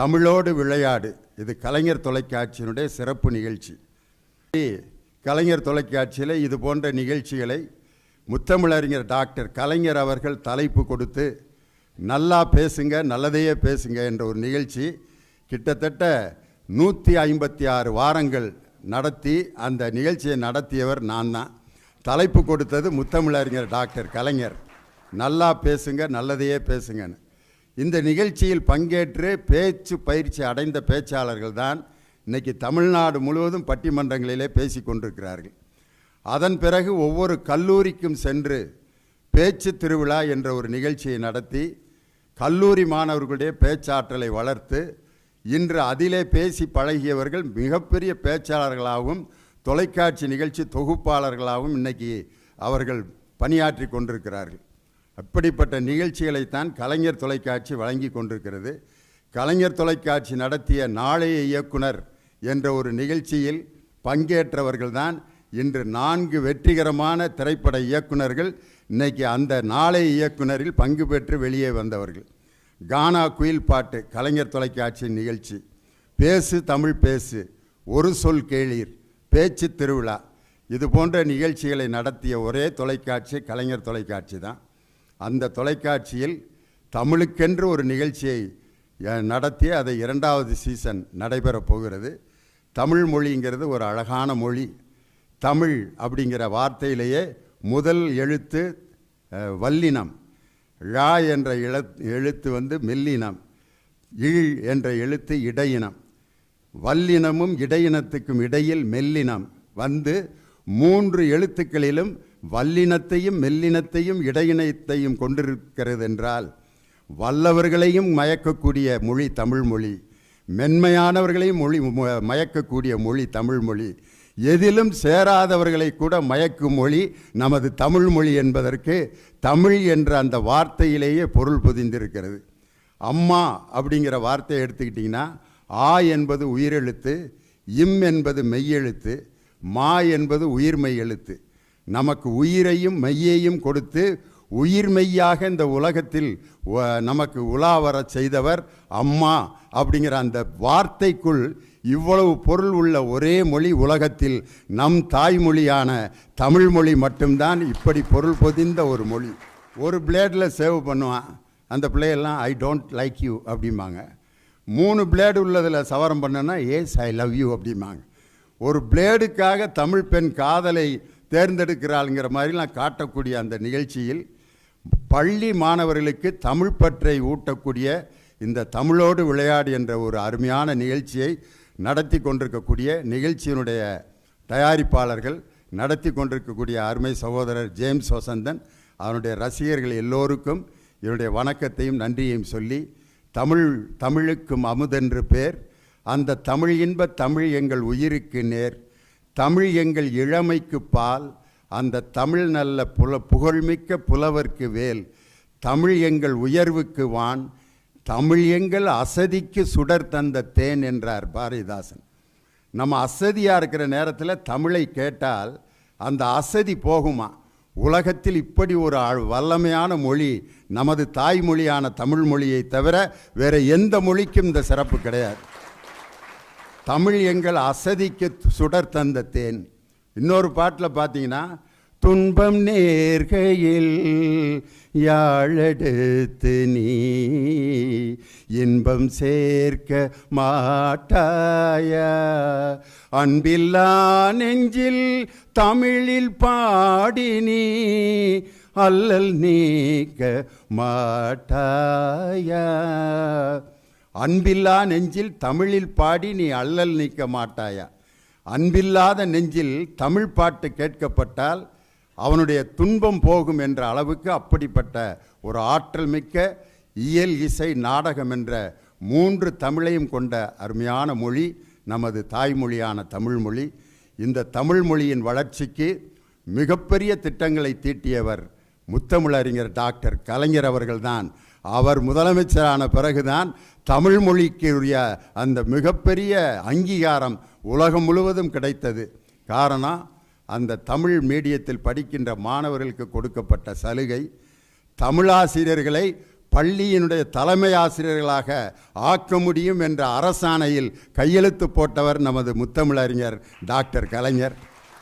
தமிழோடு விளையாடு. இது கலைஞர் தொலைக்காட்சியினுடைய சிறப்பு நிகழ்ச்சி. கலைஞர் தொலைக்காட்சியில் இது போன்ற நிகழ்ச்சிகளை முத்தமிழறிஞர் டாக்டர் கலைஞர் அவர்கள் தலைப்பு கொடுத்து நல்லா பேசுங்க நல்லதையே பேசுங்க என்ற ஒரு நிகழ்ச்சி கிட்டத்தட்ட நூற்றி ஐம்பத்தி ஆறு வாரங்கள் நடத்தி அந்த நிகழ்ச்சியை நடத்தியவர் நான் தான். தலைப்பு கொடுத்தது முத்தமிழறிஞர் டாக்டர் கலைஞர். நல்லா பேசுங்க நல்லதையே பேசுங்கன்னு. இந்த நிகழ்ச்சியில் பங்கேற்று பேச்சு பயிற்சி அடைந்த பேச்சாளர்கள் தான் இன்றைக்கி தமிழ்நாடு முழுவதும் பட்டிமன்றங்களிலே பேசி கொண்டிருக்கிறார்கள். அதன் பிறகு ஒவ்வொரு கல்லூரிக்கும் சென்று பேச்சு திருவிழா என்ற ஒரு நிகழ்ச்சியை நடத்தி கல்லூரி மாணவர்களுடைய பேச்சாற்றலை வளர்த்து இன்று அதிலே பேசி பழகியவர்கள் மிகப்பெரிய பேச்சாளர்களாகவும் தொலைக்காட்சி நிகழ்ச்சி தொகுப்பாளர்களாகவும் இன்னைக்கு அவர்கள் பணியாற்றி கொண்டிருக்கிறார்கள். அப்படிப்பட்ட நிகழ்ச்சிகளைத்தான் கலைஞர் தொலைக்காட்சி வழங்கி கொண்டிருக்கிறது. கலைஞர் தொலைக்காட்சி நடத்திய நாளைய இயக்குனர் என்ற ஒரு நிகழ்ச்சியில் பங்கேற்றவர்கள்தான் இன்று நான்கு வெற்றிகரமான திரைப்பட இயக்குனர்கள். இன்னைக்கு அந்த நாளைய இயக்குனரில் பங்கு பெற்று வெளியே வந்தவர்கள். கானா குயில் பாட்டு கலைஞர் தொலைக்காட்சி நிகழ்ச்சி. பேசு தமிழ் பேசு ஒரு சொல் கேளீர் பேச்சு திருவிழா. இது போன்ற நிகழ்ச்சிகளை நடத்திய ஒரே தொலைக்காட்சி கலைஞர் தொலைக்காட்சி தான். அந்த தொலைக்காட்சியில் தமிழுக்கென்று ஒரு நிகழ்ச்சியை நடத்தி அதை இரண்டாவது சீசன் நடைபெறப் போகிறது. தமிழ் மொழிங்கிறது ஒரு அழகான மொழி. தமிழ் அப்படிங்கிற வார்த்தையிலேயே முதல் எழுத்து வல்லினம். ழா என்ற எழுத்து வந்து மெல்லினம். இழ் என்ற எழுத்து இடையினம். வல்லினமும் இடையினத்துக்கும் இடையில் மெல்லினம். வந்து மூன்று எழுத்துக்களிலும் வல்லினத்தையும் மெல்லினத்தையும் இடையினத்தையும் கொண்டிருக்கிறது என்றால் வல்லவர்களையும் மயக்கக்கூடிய மொழி தமிழ் மொழி மென்மையானவர்களையும் மொழி மயக்கக்கூடிய மொழி தமிழ் மொழி எதிலும் சேராதவர்களை கூட மயக்கும் மொழி நமது தமிழ் மொழி என்பதற்கு தமிழ் என்ற அந்த வார்த்தையிலேயே பொருள் புதிந்திருக்கிறது. அம்மா அப்படிங்கிற வார்த்தையை எடுத்துக்கிட்டிங்கன்னா ஆ என்பது உயிரெழுத்து இம் என்பது மெய்யெழுத்து மா என்பது உயிர்மெய் எழுத்து நமக்கு உயிரையும் மெய்யையும் கொடுத்து உயிர் மெய்யாக இந்த உலகத்தில் நமக்கு உலா வர செய்தவர் அம்மா அப்படிங்கிற அந்த வார்த்தைக்குள் இவ்வளவு பொருள் உள்ள ஒரே மொழி உலகத்தில் நம் தாய்மொழியான தமிழ் மொழி மட்டும்தான் இப்படி பொருள் பொதிந்த ஒரு மொழி. ஒரு பிளேடில் சேவ் பண்ணுவான். அந்த பிள்ளையெல்லாம் ஐ டோன்ட் லைக் யூ அப்படிம்பாங்க. மூணு பிளேடு உள்ளதில் சவரம் பண்ணனா ஏஸ் ஐ லவ் யூ அப்படிம்பாங்க. ஒரு பிளேடுக்காக தமிழ் பெண் காதலை தேர்ந்தெடுக்கிறாளுங்கிற மாதிரிலாம் காட்டக்கூடிய அந்த நிகழ்ச்சியில் பள்ளி மாணவர்களுக்கு தமிழ் பற்றை ஊட்டக்கூடிய இந்த தமிழோடு விளையாடு என்ற ஒரு அருமையான நிகழ்ச்சியை நடத்தி கொண்டிருக்கக்கூடிய நிகழ்ச்சியினுடைய தயாரிப்பாளர்கள் நடத்தி கொண்டிருக்கக்கூடிய அருமை சகோதரர் ஜேம்ஸ் வசந்தன் அவனுடைய ரசிகர்கள் எல்லோருக்கும் என்னுடைய வணக்கத்தையும் நன்றியையும் சொல்லி தமிழ் தமிழுக்கும் அமுதென்று பேர் அந்த தமிழ் இன்ப தமிழ் எங்கள் உயிருக்கு நேர். தமிழ் எங்கள் இளமைக்கு பால் அந்த தமிழ் நல்ல புல புகழ்மிக்க புலவர்க்கு வேல். தமிழ் எங்கள் உயர்வுக்கு வான் தமிழ் எங்கள் அசதிக்கு சுடர் தந்த தேன் என்றார் பாரதிதாசன். நம்ம அசதியாக இருக்கிற நேரத்தில் தமிழை கேட்டால் அந்த அசதி போகுமா? உலகத்தில் இப்படி ஒரு ஆள் வல்லமையான மொழி நமது தாய்மொழியான தமிழ் மொழியை தவிர வேறு எந்த மொழிக்கும் இந்த சிறப்பு கிடையாது. தமிழ் எங்கள் அசதிக்கு சுடர் தந்த தேன். இன்னொரு பாட்டில் பார்த்தீங்கன்னா துன்பம் நேர்கையில் யாழெடுத்து நீ இன்பம் சேர்க்க மாட்டாயா? அன்பில்லா நெஞ்சில் தமிழில் பாடி நீ அல்லல் நீக்க மாட்டாயா? அன்பில்லா நெஞ்சில் தமிழில் பாடி நீ அல்லல் நீக்க மாட்டாயா? அன்பில்லாத நெஞ்சில் தமிழ் பாட்டு கேட்கப்பட்டால் அவனுடைய துன்பம் போகும் என்ற அளவுக்கு அப்படிப்பட்ட ஒரு ஆற்றல் மிக்க இயல் இசை நாடகம் என்ற மூன்று தமிழையும் கொண்ட அருமையான மொழி நமது தாய்மொழியான தமிழ்மொழி இந்த தமிழ் மொழியின் வளர்ச்சிக்கு மிகப்பெரிய திட்டங்களை தீட்டியவர் முத்தமிழறிஞர் டாக்டர் கலைஞர் அவர்கள்தான். அவர் முதலமைச்சரான பிறகுதான் தமிழ் மொழிக்குரிய அந்த மிகப்பெரிய அங்கீகாரம் உலகம் முழுவதும் கிடைத்தது. காரணம் அந்த தமிழ் மீடியத்தில் படிக்கின்ற மாணவர்களுக்கு கொடுக்கப்பட்ட சலுகை தமிழாசிரியர்களை பள்ளியினுடைய தலைமை ஆசிரியர்களாக ஆக்க முடியும் என்ற அரசாணையில் கையெழுத்து போட்டவர் நமது முத்தமிழறிஞர் டாக்டர் கலைஞர்.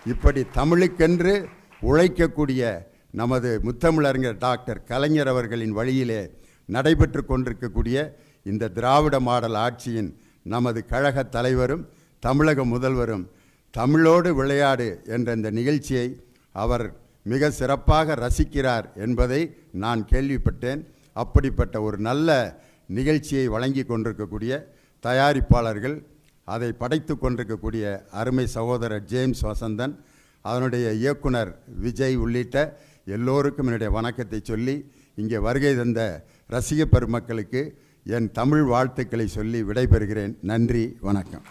இப்படி தமிழுக்கென்று உழைக்கக்கூடிய நமது முத்தமிழறிஞர் டாக்டர் கலைஞர் அவர்களின் வழியிலே நடைபெற்று கொண்டிருக்கக்கூடிய இந்த திராவிட மாடல் ஆட்சியின் நமது கழக தலைவரும் தமிழக முதல்வரும் தமிழோடு விளையாடு என்ற இந்த நிகழ்ச்சியை அவர் மிக சிறப்பாக ரசிக்கிறார் என்பதை நான் கேள்விப்பட்டேன். அப்படிப்பட்ட ஒரு நல்ல நிகழ்ச்சியை வழங்கி கொண்டிருக்கக்கூடிய தயாரிப்பாளர்கள் அதை படைத்து கொண்டிருக்கக்கூடிய அருமை சகோதரர் ஜேம்ஸ் வசந்தன் அதனுடைய இயக்குனர் விஜய் உள்ளிட்ட எல்லோருக்கும் என்னுடைய வணக்கத்தை சொல்லி இங்கே வருகை தந்த ரசிக பெருமக்களுக்கு என் தமிழ் வாழ்த்துக்களை சொல்லி விடைபெறுகிறேன். நன்றி வணக்கம்.